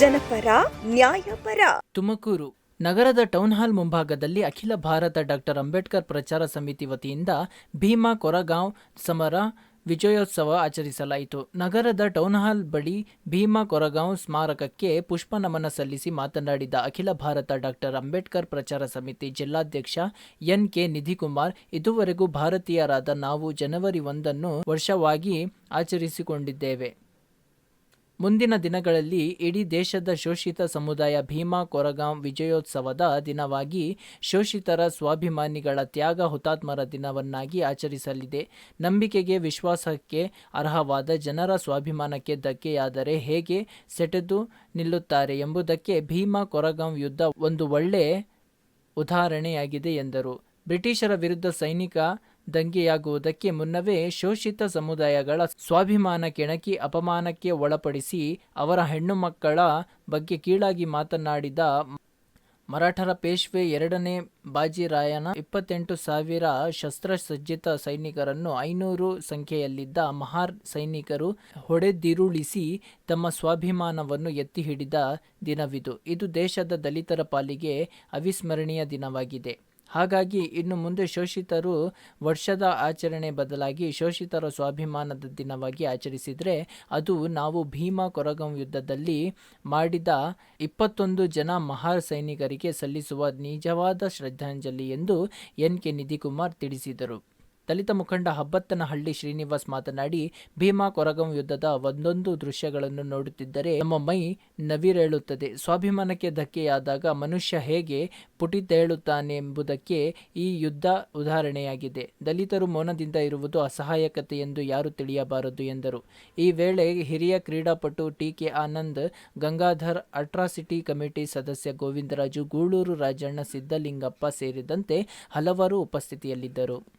ನ್ಯಾಯಪರ. ತುಮಕೂರು ನಗರದ town hall ಮುಂಭಾಗದಲ್ಲಿ ಅಖಿಲ ಭಾರತ ಡಾಕ್ಟರ್ ಅಂಬೇಡ್ಕರ್ ಪ್ರಚಾರ ಸಮಿತಿ ವತಿಯಿಂದ ಭೀಮಾ ಕೊರಗಾಂವ್ ಸಮರ ವಿಜಯೋತ್ಸವ ಆಚರಿಸಲಾಯಿತು. ನಗರದ ಟೌನ್ ಹಾಲ್ ಬಳಿ ಭೀಮಾ ಕೊರಗಾಂವ್ ಸ್ಮಾರಕಕ್ಕೆ ಪುಷ್ಪ ನಮನ ಸಲ್ಲಿಸಿ ಮಾತನಾಡಿದ ಅಖಿಲ ಭಾರತ ಡಾಕ್ಟರ್ ಅಂಬೇಡ್ಕರ್ ಪ್ರಚಾರ ಸಮಿತಿ ಜಿಲ್ಲಾಧ್ಯಕ್ಷ ಎನ್ ಕೆ ನಿಧಿಕುಮಾರ್, ಇದುವರೆಗೂ ಭಾರತೀಯರಾದ ನಾವು ಜನವರಿ ಒಂದನ್ನು ವರ್ಷವಾಗಿ ಆಚರಿಸಿಕೊಂಡಿದ್ದೇವೆ. ಮುಂದಿನ ದಿನಗಳಲ್ಲಿ ಇಡೀ ದೇಶದ ಶೋಷಿತ ಸಮುದಾಯ ಭೀಮಾ ಕೊರಗಾಂ ವಿಜಯೋತ್ಸವದ ದಿನವಾಗಿ ಶೋಷಿತರ ಸ್ವಾಭಿಮಾನಿಗಳ ತ್ಯಾಗ ಹುತಾತ್ಮರ ದಿನವನ್ನಾಗಿ ಆಚರಿಸಲಿದೆ. ನಂಬಿಕೆಗೆ ವಿಶ್ವಾಸಕ್ಕೆ ಅರ್ಹವಾದ ಜನರ ಸ್ವಾಭಿಮಾನಕ್ಕೆ ಧಕ್ಕೆಯಾದರೆ ಹೇಗೆ ಸೆಟೆದು ನಿಲ್ಲುತ್ತಾರೆ ಎಂಬುದಕ್ಕೆ ಭೀಮಾ ಕೊರಗಾಂ ಯುದ್ಧ ಒಂದು ಒಳ್ಳೆ ಉದಾಹರಣೆಯಾಗಿದೆ ಎಂದರು. ಬ್ರಿಟಿಷರ ವಿರುದ್ಧ ಸೈನಿಕ ದಂಗೆಯಾಗುವುದಕ್ಕೆ ಮುನ್ನವೇ ಶೋಷಿತ ಸಮುದಾಯಗಳ ಸ್ವಾಭಿಮಾನ ಕೆಣಕಿ ಅಪಮಾನಕ್ಕೆ ಒಳಪಡಿಸಿ ಅವರ ಹೆಣ್ಣು ಮಕ್ಕಳ ಬಗ್ಗೆ ಕೀಳಾಗಿ ಮಾತನಾಡಿದ ಮರಾಠರ ಪೇಶ್ವೆ ಎರಡನೇ ಬಾಜಿರಾಯನ ಇಪ್ಪತ್ತೆಂಟು ಸಾವಿರ ಶಸ್ತ್ರಸಜ್ಜಿತ ಸೈನಿಕರನ್ನು ಐನೂರು ಸಂಖ್ಯೆಯಲ್ಲಿದ್ದ ಮಹಾರ್ ಸೈನಿಕರು ಹೊಡೆದಿರುಳಿಸಿ ತಮ್ಮ ಸ್ವಾಭಿಮಾನವನ್ನು ಎತ್ತಿ ಹಿಡಿದ ದಿನವಿದು. ಇದು ದೇಶದ ದಲಿತರ ಪಾಲಿಗೆ ಅವಿಸ್ಮರಣೀಯ ದಿನವಾಗಿದೆ. ಹಾಗಾಗಿ ಇನ್ನು ಮುಂದೆ ಶೋಷಿತರು ವರ್ಷದ ಆಚರಣೆ ಬದಲಾಗಿ ಶೋಷಿತರ ಸ್ವಾಭಿಮಾನದ ದಿನವಾಗಿ ಆಚರಿಸಿದರೆ ಅದು ನಾವು ಭೀಮಾ ಕೊರಗಂ ಯುದ್ಧದಲ್ಲಿ ಮಾಡಿದ ಇಪ್ಪತ್ತೊಂದು ಜನ ಮಹಾರ್ ಸೈನಿಕರಿಗೆ ಸಲ್ಲಿಸುವ ನಿಜವಾದ ಶ್ರದ್ಧಾಂಜಲಿ ಎಂದು ಎನ್ ಕೆ ನಿಧಿಕುಮಾರ್ ತಿಳಿಸಿದರು. ದಲಿತ ಮುಖಂಡ ಹಬ್ಬತ್ತನಹಳ್ಳಿ ಶ್ರೀನಿವಾಸ್ ಮಾತನಾಡಿ, ಭೀಮಾ ಕೊರಗಂ ಯುದ್ಧದ ಒಂದೊಂದು ದೃಶ್ಯಗಳನ್ನು ನೋಡುತ್ತಿದ್ದರೆ ನಮ್ಮ ಮೈ ನವಿರೇಳುತ್ತದೆ. ಸ್ವಾಭಿಮಾನಕ್ಕೆ ಧಕ್ಕೆಯಾದಾಗ ಮನುಷ್ಯ ಹೇಗೆ ಪುಟಿತೇಳುತ್ತಾನೆ ಎಂಬುದಕ್ಕೆ ಈ ಯುದ್ಧ ಉದಾಹರಣೆಯಾಗಿದೆ. ದಲಿತರು ಮೌನದಿಂದ ಇರುವುದು ಅಸಹಾಯಕತೆ ಎಂದು ಯಾರು ತಿಳಿಯಬಾರದು ಎಂದರು. ಈ ವೇಳೆ ಹಿರಿಯ ಕ್ರೀಡಾಪಟು T K Anand, Gangadhar atrocity committee ಸದಸ್ಯ ಗೋವಿಂದರಾಜು, ಗೂಳೂರು ರಾಜಣ್ಣ ಸಿದ್ದಲಿಂಗಪ್ಪ ಸೇರಿದಂತೆ ಹಲವರು ಉಪಸ್ಥಿತಿಯಲ್ಲಿದ್ದರು.